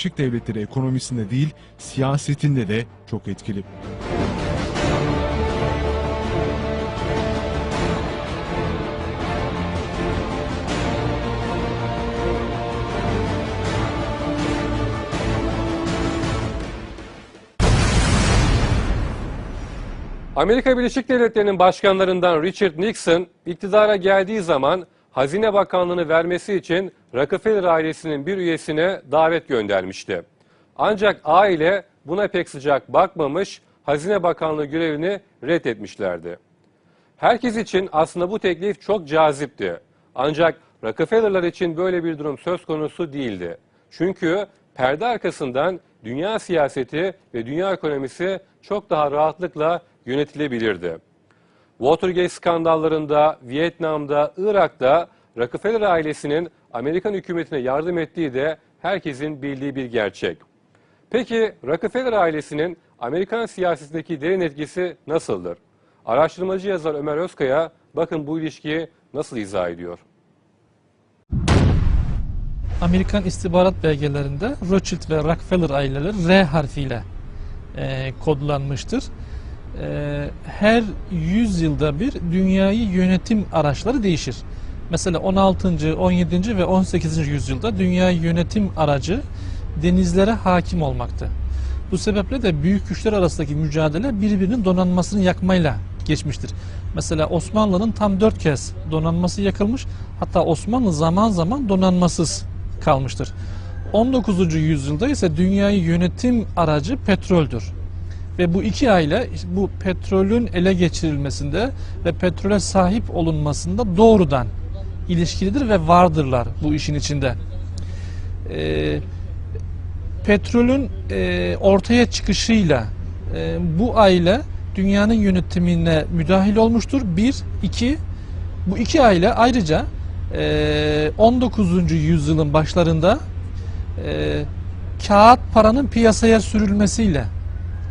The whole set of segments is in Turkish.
Birleşik Devletleri ekonomisinde değil, siyasetinde de çok etkili. Amerika Birleşik Devletleri'nin başkanlarından Richard Nixon iktidara geldiği zaman Hazine Bakanlığı'nı vermesi için Rockefeller ailesinin bir üyesine davet göndermişti. Ancak aile buna pek sıcak bakmamış, Hazine Bakanlığı görevini reddetmişlerdi. Herkes için aslında bu teklif çok cazipti. Ancak Rockefeller'lar için böyle bir durum söz konusu değildi. Çünkü perde arkasından dünya siyaseti ve dünya ekonomisi çok daha rahatlıkla yönetilebilirdi. Watergate skandallarında, Vietnam'da, Irak'ta Rockefeller ailesinin Amerikan hükümetine yardım ettiği de herkesin bildiği bir gerçek. Peki Rockefeller ailesinin Amerikan siyasetindeki derin etkisi nasıldır? Araştırmacı yazar Ömer Özkaya bakın bu ilişkiyi nasıl izah ediyor. Amerikan istihbarat belgelerinde Rothschild ve Rockefeller aileleri R harfiyle e, kodlanmıştır. E, her 100 yılda bir dünyayı yönetim araçları değişir. Mesela 16. 17. ve 18. yüzyılda dünyayı yönetim aracı denizlere hakim olmaktı. Bu sebeple de büyük güçler arasındaki mücadele birbirinin donanmasını yakmayla geçmiştir. Mesela Osmanlı'nın tam dört kez donanması yakılmış. Hatta Osmanlı zaman zaman donanmasız kalmıştır. 19. yüzyılda ise dünyayı yönetim aracı petroldür. Ve bu iki aile bu petrolün ele geçirilmesinde ve petrole sahip olunmasında doğrudan ilişkilidir ve vardırlar bu işin içinde. Ee, petrolün e, ortaya çıkışıyla e, bu aile dünyanın yönetimine müdahil olmuştur. Bir, iki, bu iki aile ayrıca e, 19. yüzyılın başlarında e, kağıt paranın piyasaya sürülmesiyle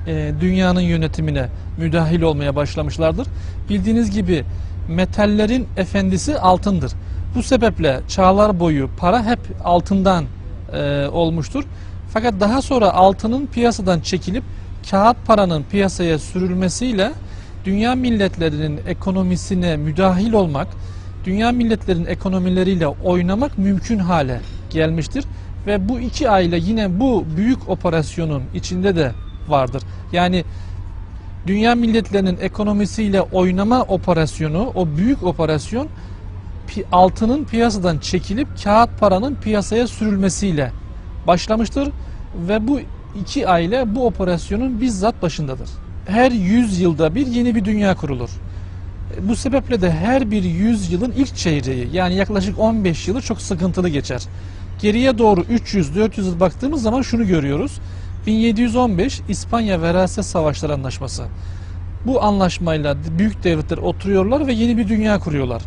e, dünyanın yönetimine müdahil olmaya başlamışlardır. Bildiğiniz gibi metallerin efendisi altındır. Bu sebeple çağlar boyu para hep altından e, olmuştur. Fakat daha sonra altının piyasadan çekilip kağıt paranın piyasaya sürülmesiyle dünya milletlerinin ekonomisine müdahil olmak, dünya milletlerinin ekonomileriyle oynamak mümkün hale gelmiştir. Ve bu iki aile yine bu büyük operasyonun içinde de vardır. Yani dünya milletlerinin ekonomisiyle oynama operasyonu, o büyük operasyon altının piyasadan çekilip kağıt paranın piyasaya sürülmesiyle başlamıştır ve bu iki aile bu operasyonun bizzat başındadır. Her 100 yılda bir yeni bir dünya kurulur. Bu sebeple de her bir 100 yılın ilk çeyreği yani yaklaşık 15 yılı çok sıkıntılı geçer. Geriye doğru 300-400 yıl baktığımız zaman şunu görüyoruz. 1715 İspanya Veraset Savaşları Anlaşması. Bu anlaşmayla büyük devletler oturuyorlar ve yeni bir dünya kuruyorlar.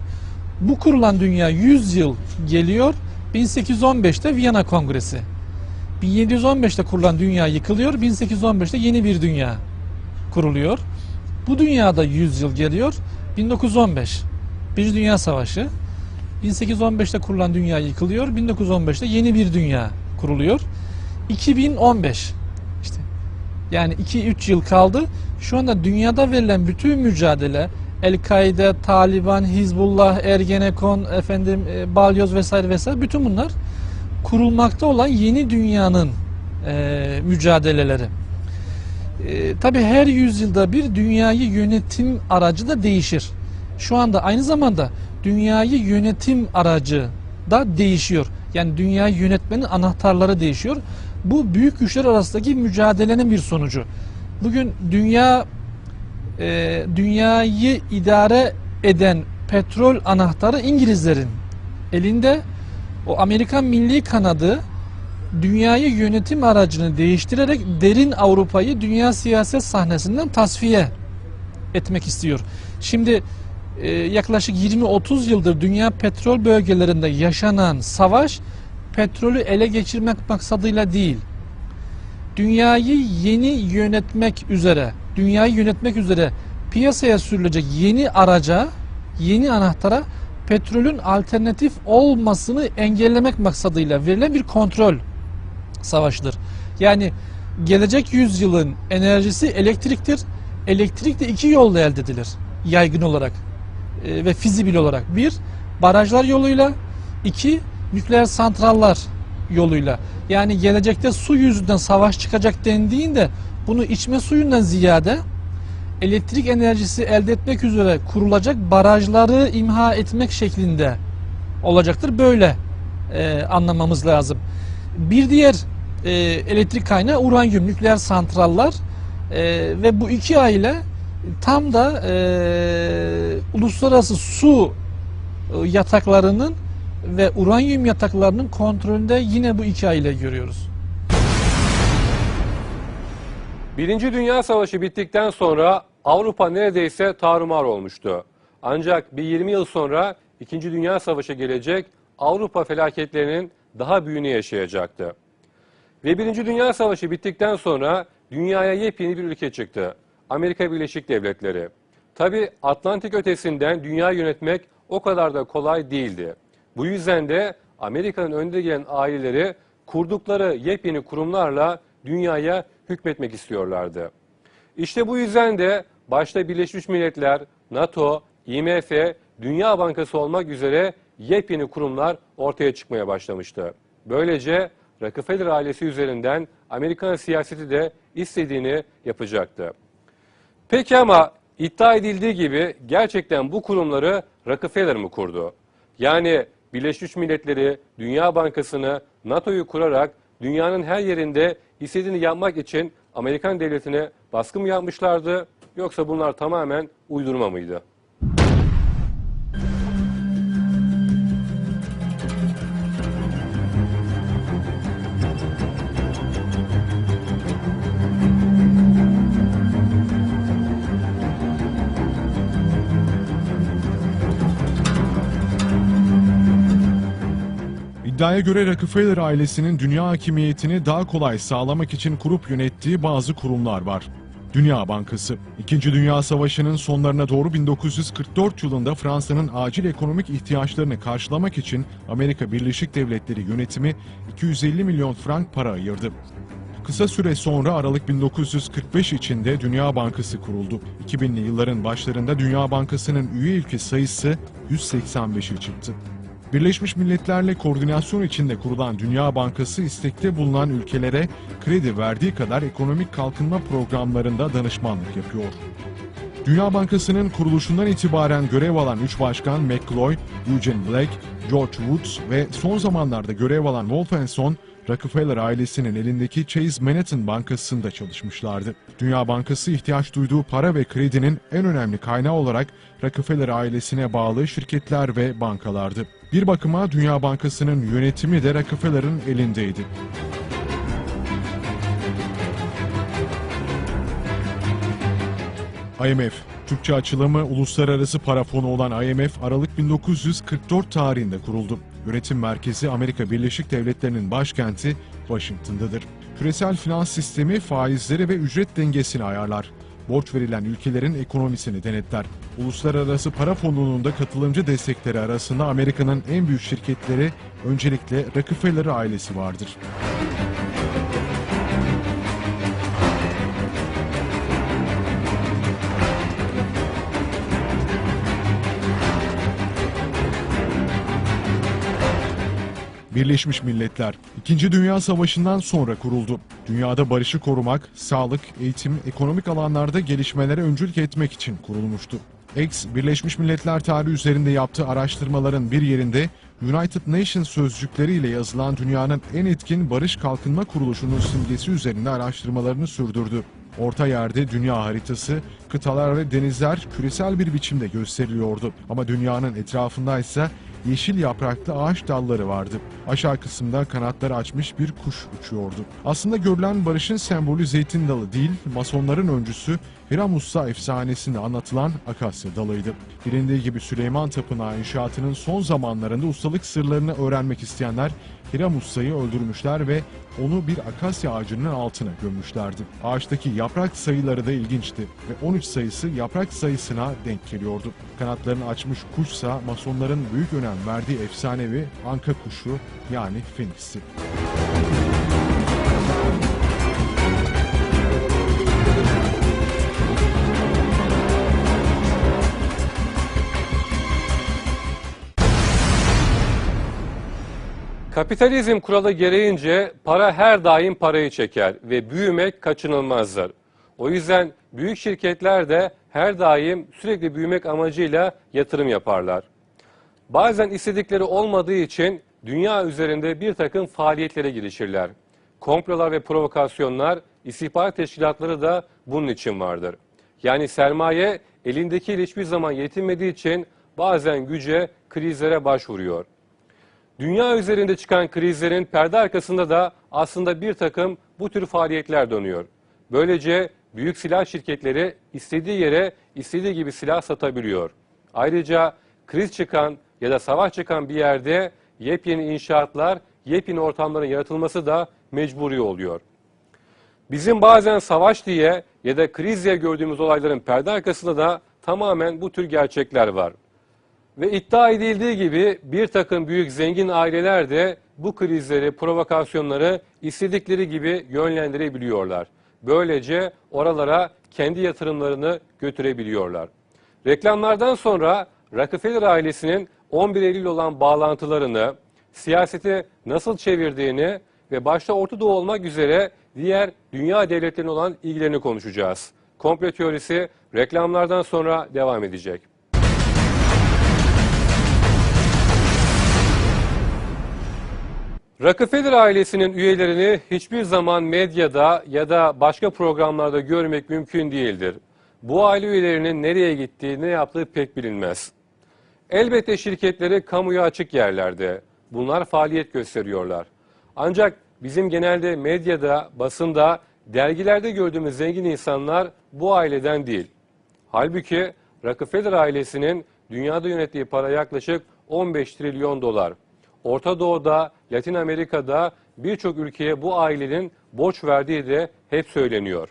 Bu kurulan dünya 100 yıl geliyor. 1815'te Viyana Kongresi. 1715'te kurulan dünya yıkılıyor. 1815'te yeni bir dünya kuruluyor. Bu dünyada 100 yıl geliyor. 1915. Bir Dünya Savaşı. 1815'te kurulan dünya yıkılıyor. 1915'te yeni bir dünya kuruluyor. 2015. Yani 2-3 yıl kaldı. Şu anda dünyada verilen bütün mücadele El-Kaide, Taliban, Hizbullah, Ergenekon, efendim e, Balyoz vesaire vesaire bütün bunlar kurulmakta olan yeni dünyanın e, mücadeleleri. E, Tabi her yüzyılda bir dünyayı yönetim aracı da değişir. Şu anda aynı zamanda dünyayı yönetim aracı da değişiyor. Yani dünyayı yönetmenin anahtarları değişiyor. Bu büyük güçler arasındaki mücadelenin bir sonucu. Bugün dünya e, dünyayı idare eden petrol anahtarı İngilizlerin elinde. O Amerikan milli kanadı dünyayı yönetim aracını değiştirerek derin Avrupa'yı dünya siyaset sahnesinden tasfiye etmek istiyor. Şimdi e, yaklaşık 20-30 yıldır dünya petrol bölgelerinde yaşanan savaş petrolü ele geçirmek maksadıyla değil. Dünyayı yeni yönetmek üzere, dünyayı yönetmek üzere piyasaya sürülecek yeni araca, yeni anahtara petrolün alternatif olmasını engellemek maksadıyla verilen bir kontrol savaşıdır. Yani gelecek yüzyılın enerjisi elektriktir. Elektrik de iki yolla elde edilir yaygın olarak e, ve fizibil olarak. Bir, barajlar yoluyla. iki nükleer santrallar yoluyla. Yani gelecekte su yüzünden savaş çıkacak dendiğinde bunu içme suyundan ziyade elektrik enerjisi elde etmek üzere kurulacak barajları imha etmek şeklinde olacaktır. Böyle e, anlamamız lazım. Bir diğer e, elektrik kaynağı uranyum, nükleer santrallar e, ve bu iki aile tam da e, uluslararası su e, yataklarının ve uranyum yataklarının kontrolünde yine bu aile görüyoruz. Birinci Dünya Savaşı bittikten sonra Avrupa neredeyse tarumar olmuştu. Ancak bir 20 yıl sonra İkinci Dünya Savaşı gelecek, Avrupa felaketlerinin daha büyüğünü yaşayacaktı. Ve Birinci Dünya Savaşı bittikten sonra dünyaya yepyeni bir ülke çıktı. Amerika Birleşik Devletleri. Tabi Atlantik ötesinden dünya yönetmek o kadar da kolay değildi. Bu yüzden de Amerika'nın önde gelen aileleri kurdukları yepyeni kurumlarla dünyaya hükmetmek istiyorlardı. İşte bu yüzden de başta Birleşmiş Milletler, NATO, IMF, Dünya Bankası olmak üzere yepyeni kurumlar ortaya çıkmaya başlamıştı. Böylece Rockefeller ailesi üzerinden Amerikan siyaseti de istediğini yapacaktı. Peki ama iddia edildiği gibi gerçekten bu kurumları Rockefeller mı kurdu? Yani Birleşmiş Milletleri, Dünya Bankası'nı, NATO'yu kurarak dünyanın her yerinde istediğini yapmak için Amerikan devletine baskı mı yapmışlardı yoksa bunlar tamamen uydurma mıydı? İddiaya göre Rockefeller ailesinin dünya hakimiyetini daha kolay sağlamak için kurup yönettiği bazı kurumlar var. Dünya Bankası. İkinci Dünya Savaşı'nın sonlarına doğru 1944 yılında Fransa'nın acil ekonomik ihtiyaçlarını karşılamak için Amerika Birleşik Devletleri yönetimi 250 milyon frank para ayırdı. Kısa süre sonra Aralık 1945 içinde Dünya Bankası kuruldu. 2000'li yılların başlarında Dünya Bankası'nın üye ülke sayısı 185'e çıktı. Birleşmiş Milletler'le koordinasyon içinde kurulan Dünya Bankası istekte bulunan ülkelere kredi verdiği kadar ekonomik kalkınma programlarında danışmanlık yapıyor. Dünya Bankası'nın kuruluşundan itibaren görev alan 3 başkan McCloy, Eugene Black, George Woods ve son zamanlarda görev alan Wolfenson, Rockefeller ailesinin elindeki Chase Manhattan Bankası'nda çalışmışlardı. Dünya Bankası ihtiyaç duyduğu para ve kredinin en önemli kaynağı olarak Rockefeller ailesine bağlı şirketler ve bankalardı. Bir bakıma Dünya Bankası'nın yönetimi de Rockefeller'ın elindeydi. IMF, Türkçe açılımı Uluslararası Para Fonu olan IMF, Aralık 1944 tarihinde kuruldu. Yönetim merkezi Amerika Birleşik Devletleri'nin başkenti Washington'dadır. Küresel finans sistemi faizleri ve ücret dengesini ayarlar. Borç verilen ülkelerin ekonomisini denetler. Uluslararası Para Fonu'nun da katılımcı destekleri arasında Amerika'nın en büyük şirketleri öncelikle Rockefeller ailesi vardır. Birleşmiş Milletler, İkinci Dünya Savaşı'ndan sonra kuruldu. Dünyada barışı korumak, sağlık, eğitim, ekonomik alanlarda gelişmelere öncülük etmek için kurulmuştu. X, Birleşmiş Milletler tarihi üzerinde yaptığı araştırmaların bir yerinde United Nations sözcükleriyle yazılan dünyanın en etkin barış kalkınma kuruluşunun simgesi üzerinde araştırmalarını sürdürdü. Orta yerde dünya haritası, kıtalar ve denizler küresel bir biçimde gösteriliyordu. Ama dünyanın etrafında ise yeşil yapraklı ağaç dalları vardı. Aşağı kısımda kanatları açmış bir kuş uçuyordu. Aslında görülen barışın sembolü zeytin dalı değil, masonların öncüsü Hiramussa efsanesinde anlatılan akasya dalıydı. Bilindiği gibi Süleyman Tapınağı inşaatının son zamanlarında ustalık sırlarını öğrenmek isteyenler Hiramussa'yı öldürmüşler ve onu bir akasya ağacının altına gömmüşlerdi. Ağaçtaki yaprak sayıları da ilginçti ve 13 sayısı yaprak sayısına denk geliyordu. Kanatlarını açmış kuşsa masonların büyük önem verdiği efsanevi anka kuşu yani Phoenix'ti. Kapitalizm kuralı gereğince para her daim parayı çeker ve büyümek kaçınılmazdır. O yüzden büyük şirketler de her daim sürekli büyümek amacıyla yatırım yaparlar. Bazen istedikleri olmadığı için dünya üzerinde bir takım faaliyetlere girişirler. Komplolar ve provokasyonlar, istihbarat teşkilatları da bunun için vardır. Yani sermaye elindekiyle hiçbir zaman yetinmediği için bazen güce, krizlere başvuruyor. Dünya üzerinde çıkan krizlerin perde arkasında da aslında bir takım bu tür faaliyetler dönüyor. Böylece büyük silah şirketleri istediği yere istediği gibi silah satabiliyor. Ayrıca kriz çıkan ya da savaş çıkan bir yerde yepyeni inşaatlar, yepyeni ortamların yaratılması da mecburi oluyor. Bizim bazen savaş diye ya da kriz diye gördüğümüz olayların perde arkasında da tamamen bu tür gerçekler var. Ve iddia edildiği gibi bir takım büyük zengin aileler de bu krizleri, provokasyonları istedikleri gibi yönlendirebiliyorlar. Böylece oralara kendi yatırımlarını götürebiliyorlar. Reklamlardan sonra Rockefeller ailesinin 11 Eylül olan bağlantılarını, siyaseti nasıl çevirdiğini ve başta Orta Doğu olmak üzere diğer dünya devletlerine olan ilgilerini konuşacağız. Komplo teorisi reklamlardan sonra devam edecek. Rockefeller ailesinin üyelerini hiçbir zaman medyada ya da başka programlarda görmek mümkün değildir. Bu aile üyelerinin nereye gittiği, ne yaptığı pek bilinmez. Elbette şirketleri kamuya açık yerlerde. Bunlar faaliyet gösteriyorlar. Ancak bizim genelde medyada, basında, dergilerde gördüğümüz zengin insanlar bu aileden değil. Halbuki Rockefeller ailesinin dünyada yönettiği para yaklaşık 15 trilyon dolar. Orta Doğu'da, Latin Amerika'da birçok ülkeye bu ailenin borç verdiği de hep söyleniyor.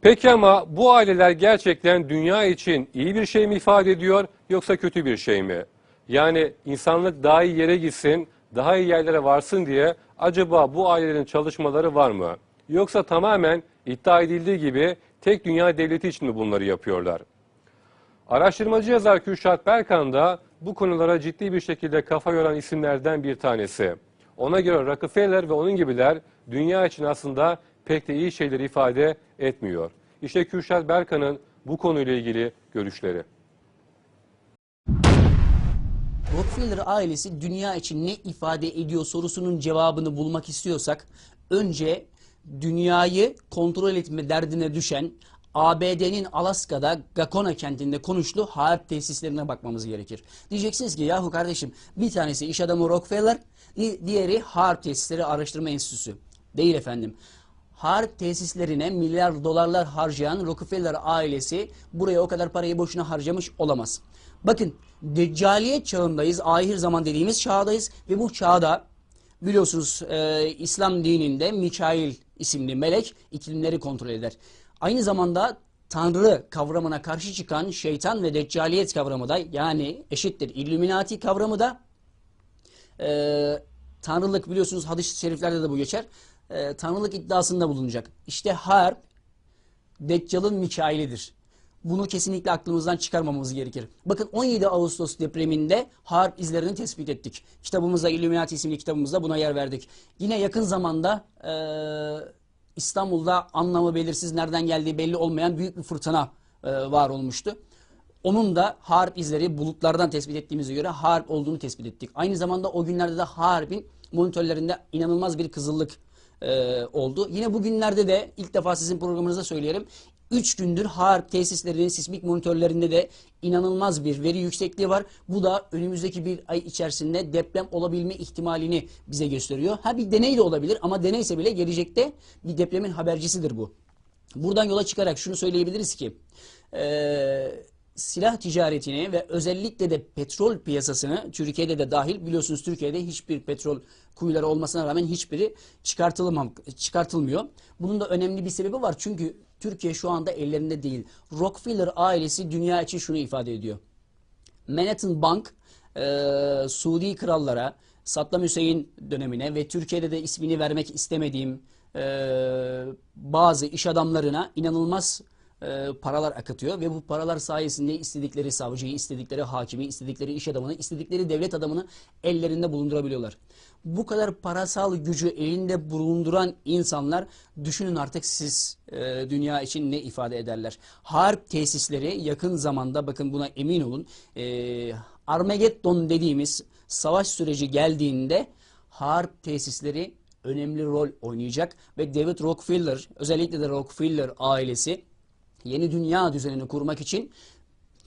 Peki ama bu aileler gerçekten dünya için iyi bir şey mi ifade ediyor yoksa kötü bir şey mi? Yani insanlık daha iyi yere gitsin, daha iyi yerlere varsın diye acaba bu ailelerin çalışmaları var mı? Yoksa tamamen iddia edildiği gibi tek dünya devleti için mi bunları yapıyorlar? Araştırmacı yazar Kürşat Berkan da bu konulara ciddi bir şekilde kafa yoran isimlerden bir tanesi. Ona göre Rockefeller ve onun gibiler dünya için aslında pek de iyi şeyleri ifade etmiyor. İşte Kürşat Berkan'ın bu konuyla ilgili görüşleri. Rockefeller ailesi dünya için ne ifade ediyor sorusunun cevabını bulmak istiyorsak önce dünyayı kontrol etme derdine düşen ABD'nin Alaska'da Gakona kentinde konuşlu harp tesislerine bakmamız gerekir. Diyeceksiniz ki yahu kardeşim bir tanesi iş adamı Rockefeller, diğeri harp tesisleri araştırma enstitüsü. Değil efendim. Harp tesislerine milyar dolarlar harcayan Rockefeller ailesi buraya o kadar parayı boşuna harcamış olamaz. Bakın Deccaliyet çağındayız, ahir zaman dediğimiz çağdayız ve bu çağda biliyorsunuz e, İslam dininde Mikail isimli melek iklimleri kontrol eder. Aynı zamanda Tanrı kavramına karşı çıkan şeytan ve deccaliyet kavramı da yani eşittir Illuminati kavramı da e, Tanrılık biliyorsunuz hadis-i şeriflerde de bu geçer. E, tanrılık iddiasında bulunacak. İşte harp Deccal'ın Mikail'idir. Bunu kesinlikle aklımızdan çıkarmamamız gerekir. Bakın 17 Ağustos depreminde harp izlerini tespit ettik. Kitabımızda Illuminati isimli kitabımızda buna yer verdik. Yine yakın zamanda e, İstanbul'da anlamı belirsiz nereden geldiği belli olmayan büyük bir fırtına e, var olmuştu. Onun da harp izleri bulutlardan tespit ettiğimize göre harp olduğunu tespit ettik. Aynı zamanda o günlerde de harbin monitörlerinde inanılmaz bir kızıllık e, oldu. Yine bugünlerde de ilk defa sizin programınızda söyleyelim. 3 gündür harp tesislerinin sismik monitörlerinde de inanılmaz bir veri yüksekliği var. Bu da önümüzdeki bir ay içerisinde deprem olabilme ihtimalini bize gösteriyor. Ha bir deney de olabilir ama deneyse bile gelecekte bir depremin habercisidir bu. Buradan yola çıkarak şunu söyleyebiliriz ki eee, silah ticaretini ve özellikle de petrol piyasasını Türkiye'de de dahil biliyorsunuz Türkiye'de hiçbir petrol kuyuları olmasına rağmen hiçbiri çıkartılmıyor. Bunun da önemli bir sebebi var çünkü Türkiye şu anda ellerinde değil. Rockefeller ailesi dünya için şunu ifade ediyor. Manhattan Bank e, Suudi krallara, Saddam Hüseyin dönemine ve Türkiye'de de ismini vermek istemediğim e, bazı iş adamlarına inanılmaz e, paralar akıtıyor ve bu paralar sayesinde istedikleri savcıyı, istedikleri hakimi, istedikleri iş adamını, istedikleri devlet adamını ellerinde bulundurabiliyorlar. bu kadar parasal gücü elinde bulunduran insanlar düşünün artık siz e, dünya için ne ifade ederler. Harp tesisleri yakın zamanda bakın buna emin olun e, Armageddon dediğimiz savaş süreci geldiğinde harp tesisleri önemli rol oynayacak ve David Rockefeller özellikle de Rockefeller ailesi yeni dünya düzenini kurmak için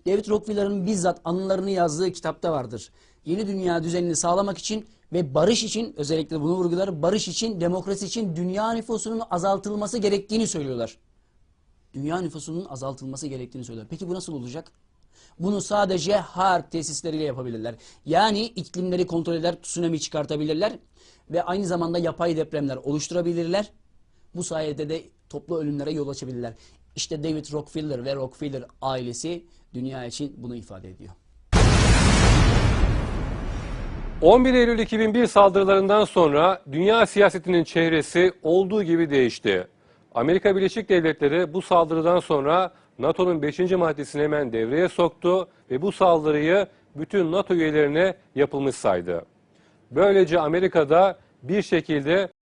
David Rockefeller'ın bizzat anılarını yazdığı kitapta vardır. Yeni dünya düzenini sağlamak için ve barış için özellikle bunu vurgular barış için, demokrasi için dünya nüfusunun azaltılması gerektiğini söylüyorlar. Dünya nüfusunun azaltılması gerektiğini söylüyorlar. Peki bu nasıl olacak? Bunu sadece harp tesisleriyle yapabilirler. Yani iklimleri kontrol eder, tsunami çıkartabilirler ve aynı zamanda yapay depremler oluşturabilirler. Bu sayede de toplu ölümlere yol açabilirler. İşte David Rockefeller ve Rockefeller ailesi dünya için bunu ifade ediyor. 11 Eylül 2001 saldırılarından sonra dünya siyasetinin çehresi olduğu gibi değişti. Amerika Birleşik Devletleri bu saldırıdan sonra NATO'nun 5. maddesini hemen devreye soktu ve bu saldırıyı bütün NATO üyelerine yapılmış saydı. Böylece Amerika'da bir şekilde